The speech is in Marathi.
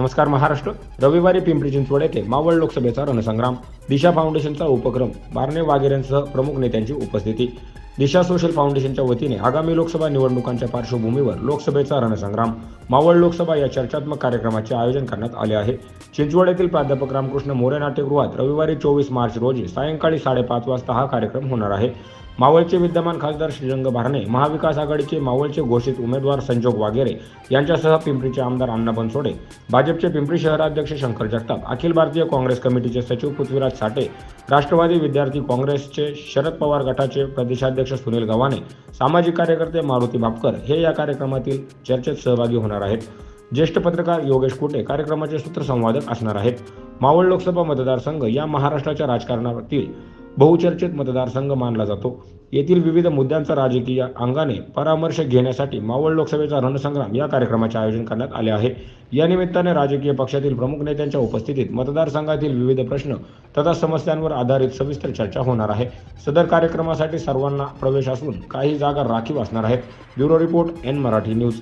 नमस्कार महाराष्ट्र. रविवारी पिंपरी चिंचवड येथे मावळ लोकसभेचा रणसंग्राम दिशा फाउंडेशनचा उपक्रम बारणे वागेरेंसह प्रमुख नेत्यांची उपस्थिती. दिशा सोशल फाउंडेशनच्या वतीने आगामी लोकसभा निवडणुकांच्या पार्श्वभूमीवर लोकसभेचा रणसंग्राम मावळ लोकसभा या चर्चात्मक कार्यक्रमाचे आयोजन करण्यात आले आहे. चिंचवड येथील प्राध्यापक रामकृष्ण मोरे नाट्यगृहात रविवारी चोवीस मार्च रोजी सायंकाळी साडेपाच वाजता हा कार्यक्रम होणार आहे. मावळचे विद्यमान खासदार श्रीरंग भारणे महाविकास आघाडीचे मावळचे घोषित उमेदवार संजोग वागेरे यांच्यासह पिंपरीचे आमदार अण्णा बनसोडे भाजपचे पिंपरी शहराध्यक्ष शंकर जगताप अखिल भारतीय काँग्रेस कमिटीचे सचिव पृथ्वीराज साठे राष्ट्रवादी विद्यार्थी काँग्रेसचे शरद पवार गटाचे प्रदेशाध्यक्ष सुनील गव्हाणे सामाजिक कार्यकर्ते मारुती भापकर हे या कार्यक्रमातील चर्चेत सहभागी होणार आहेत. ज्येष्ठ पत्रकार योगेश कुटे कार्यक्रमाचे सूत्रसंवादक असणार आहेत. मावळ लोकसभा मतदारसंघ या महाराष्ट्राच्या राजकारणातील बहुचर्चित मतदारसंघ मानला जातो. येथील विविध मुद्द्यांचा राजकीय अंगाने परामर्श घेण्यासाठी मावळ लोकसभेचा रणसंग्राम या कार्यक्रमाचे आयोजन करण्यात आले आहे. या निमित्ताने राजकीय पक्षातील प्रमुख नेत्यांच्या उपस्थितीत मतदारसंघातील विविध प्रश्न तथा समस्यांवर आधारित सविस्तर चर्चा होणार आहे. सदर कार्यक्रमासाठी सर्वांना प्रवेश असून काही जागा राखीव असणार आहेत. Bureau report N Marathi news.